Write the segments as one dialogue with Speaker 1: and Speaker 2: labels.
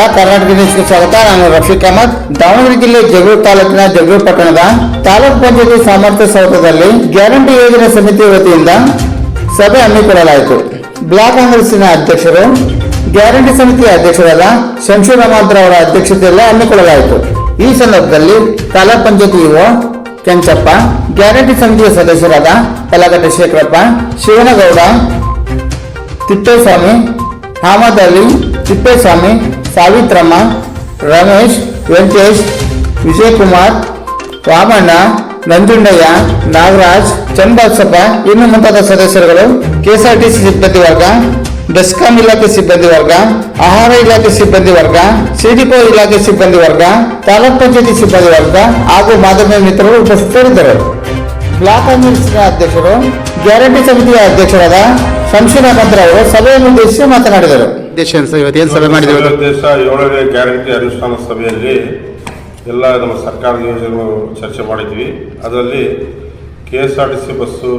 Speaker 1: ನಮಸ್ಕಾರ ಕರ್ನಾಟಕ ನ್ಯೂಸ್ಗೆ ಸ್ವಾಗತ. ನಾನು ರಫೀಕ್ ಅಹಮದ್. ದಾವಣಗೆರೆ ಜಿಲ್ಲೆ ಜಗಳೂರು ತಾಲೂಕಿನ ಜಗಳೂರು ಪಟ್ಟಣದ ತಾಲೂಕ್ ಪಂಚಾಯತಿ ಸಾಮರ್ಥ್ಯ ಸೌಧದಲ್ಲಿ ಗ್ಯಾರಂಟಿ ಯೋಜನೆ ಸಮಿತಿ ವತಿಯಿಂದ ಸಭೆ ಹಮ್ಮಿಕೊಳ್ಳಲಾಯಿತು. ಬ್ಲಾಕ್ ಕಾಂಗ್ರೆಸ್ಸಿನ ಅಧ್ಯಕ್ಷರು, ಗ್ಯಾರಂಟಿ ಸಮಿತಿಯ ಅಧ್ಯಕ್ಷರಾದ ಶಂಶೂರ್ ಅಹಮದ್ ಅವರ ಅಧ್ಯಕ್ಷತೆಯಲ್ಲಿ ಹಮ್ಮಿಕೊಳ್ಳಲಾಯಿತು. ಈ ಸಂದರ್ಭದಲ್ಲಿ ತಾಲೂಕ್ ಪಂಚಾಯತಿ ಇಒ ಕೆಂಚಪ್ಪ, ಗ್ಯಾರಂಟಿ ಸಮಿತಿಯ ಸದಸ್ಯರಾದ ಕಲಗಟ್ಟೆ ಶೇಖರಪ್ಪ, ಶಿವನಗೌಡ, ತಿಪ್ಪೇಸ್ವಾಮಿ ಅಹಮದ್ ಅಲಿ ತಿಪ್ಪೇಸ್ವಾಮಿ ಸಾವಿತ್ರಮ್ಮ, ರಮೇಶ್, ವೆಂಕಟೇಶ್, ವಿಜಯಕುಮಾರ್ ವಾಮಣ್ಣ ನಂಜುಂಡಯ್ಯ, ನಾಗರಾಜ್ ಚನ್ನಬಸಪ್ಪ ಇನ್ನು ಮುಂತಾದ ಸದಸ್ಯರುಗಳು, ಕೆಎಸ್ಆರ್ಟಿಸಿ ಸಿಬ್ಬಂದಿ ವರ್ಗ ಬೆಸ್ಕಾಂ ಇಲಾಖೆ ಸಿಬ್ಬಂದಿ ವರ್ಗ, ಆಹಾರ ಇಲಾಖೆ ಸಿಬ್ಬಂದಿ ವರ್ಗ, ಸಿಡಿಪೋ ಇಲಾಖೆ ಸಿಬ್ಬಂದಿ ವರ್ಗ, ತಾಲೂಕ್ ಪಂಚಾಯತಿ ಸಿಬ್ಬಂದಿ ವರ್ಗ ಹಾಗೂ ಮಾಧ್ಯಮ ಮಿತ್ರರು ಉಪಸ್ಥಿತರಿದ್ದರು. ಬ್ಲಾಕ್ ಕಾಂಗ್ರೆಸ್ನ ಅಧ್ಯಕ್ಷರು, ಗ್ಯಾರಂಟಿ ಸಮಿತಿಯ ಅಧ್ಯಕ್ಷರಾದ ಶಂಶೀರ್ ಅಹಮದ್ ಅವರು ಸಭೆಯನ್ನು ಉದ್ದೇಶಿಸಿ ಮಾತನಾಡಿದರು.
Speaker 2: ಉದ್ದೇಶ ಏನು ಸಭೆ ಮಾಡಿದ್ದೀವಿ ಉದ್ದೇಶ
Speaker 3: ದೇಶ ಏಳನೇ ಗ್ಯಾರಂಟಿ ಅನುಷ್ಠಾನ ಸಭೆಯಲ್ಲಿ ಎಲ್ಲ ನಮ್ಮ ಸರ್ಕಾರದ ಯೋಜನೆಗಳು ಚರ್ಚೆ ಮಾಡಿದ್ವಿ. ಅದರಲ್ಲಿ K S R T C bus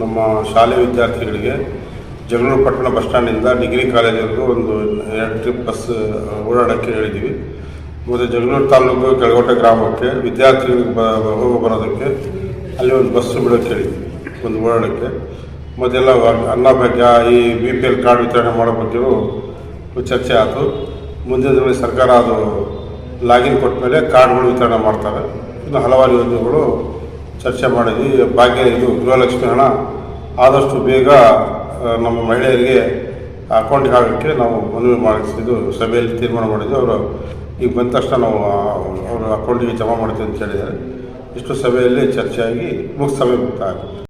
Speaker 3: ನಮ್ಮ ಶಾಲೆ ವಿದ್ಯಾರ್ಥಿಗಳಿಗೆ ಜಗಳೂರು ಪಟ್ಟಣ ಬಸ್ ಸ್ಟ್ಯಾಂಡಿಂದ ಡಿಗ್ರಿ ಕಾಲೇಜವರೆಗೂ ಒಂದು ಎರಡು ಟ್ರಿಪ್ ಬಸ್ ಓಡಾಡೋಕ್ಕೆ ಹೇಳಿದ್ವಿ. ಮತ್ತು ಜಗಳೂರು ತಾಲೂಕು ಕೆಳಗೋಟೆ ಗ್ರಾಮಕ್ಕೆ ವಿದ್ಯಾರ್ಥಿಗಳಿಗೆ ಬ ಹೋಗಿ ಬರೋದಕ್ಕೆ ಅಲ್ಲಿ ಒಂದು ಬಸ್ಸು ಬಿಡೋಕ್ಕೆ ಹೇಳಿದ್ವಿ ಒಂದು ಓಡಾಡೋಕ್ಕೆ. ಮೊದಲೆಲ್ಲ ಅನ್ನಭಾಗ್ಯ ಈ ಬಿ ಪಿ ಎಲ್ ಕಾರ್ಡ್ ವಿತರಣೆ ಮಾಡೋ ಬಗ್ಗೆಯೂ ಚರ್ಚೆ ಆಯಿತು ಮುಂದಿನ ದಿನಗಳಲ್ಲಿ ಸರ್ಕಾರ ಅದು ಲಾಗಿನ್ ಕೊಟ್ಟ ಮೇಲೆ ಕಾರ್ಡ್ಗಳು ವಿತರಣೆ ಮಾಡ್ತಾರೆ. ಇನ್ನು ಹಲವಾರು ಯೋಜನೆಗಳು ಚರ್ಚೆ ಮಾಡಿದ್ವಿ. ಭಾಗ್ಯ ಇದು ಗೃಹಲಕ್ಷ್ಮಿ ಹಣ. ಆದಷ್ಟು ಬೇಗ ನಮ್ಮ ಮಹಿಳೆಯರಿಗೆ ಅಕೌಂಟ್ಗೆ ಹಾಕೋಕ್ಕೆ ನಾವು ಮನವಿ ಮಾಡಿಸಿದ್ದು, ಸಭೆಯಲ್ಲಿ ತೀರ್ಮಾನ ಮಾಡಿದ್ವಿ ಅವರು ಈಗ ಬಂದ ತಕ್ಷಣ ನಾವು ಅವರ ಅಕೌಂಟಿಗೆ ಜಮಾ ಮಾಡ್ತೀವಿ ಅಂತ ಹೇಳಿದ್ದಾರೆ. ಇಷ್ಟು ಸಭೆಯಲ್ಲಿ ಚರ್ಚೆಯಾಗಿ ಮುಗಿಸ್ ಸಭೆ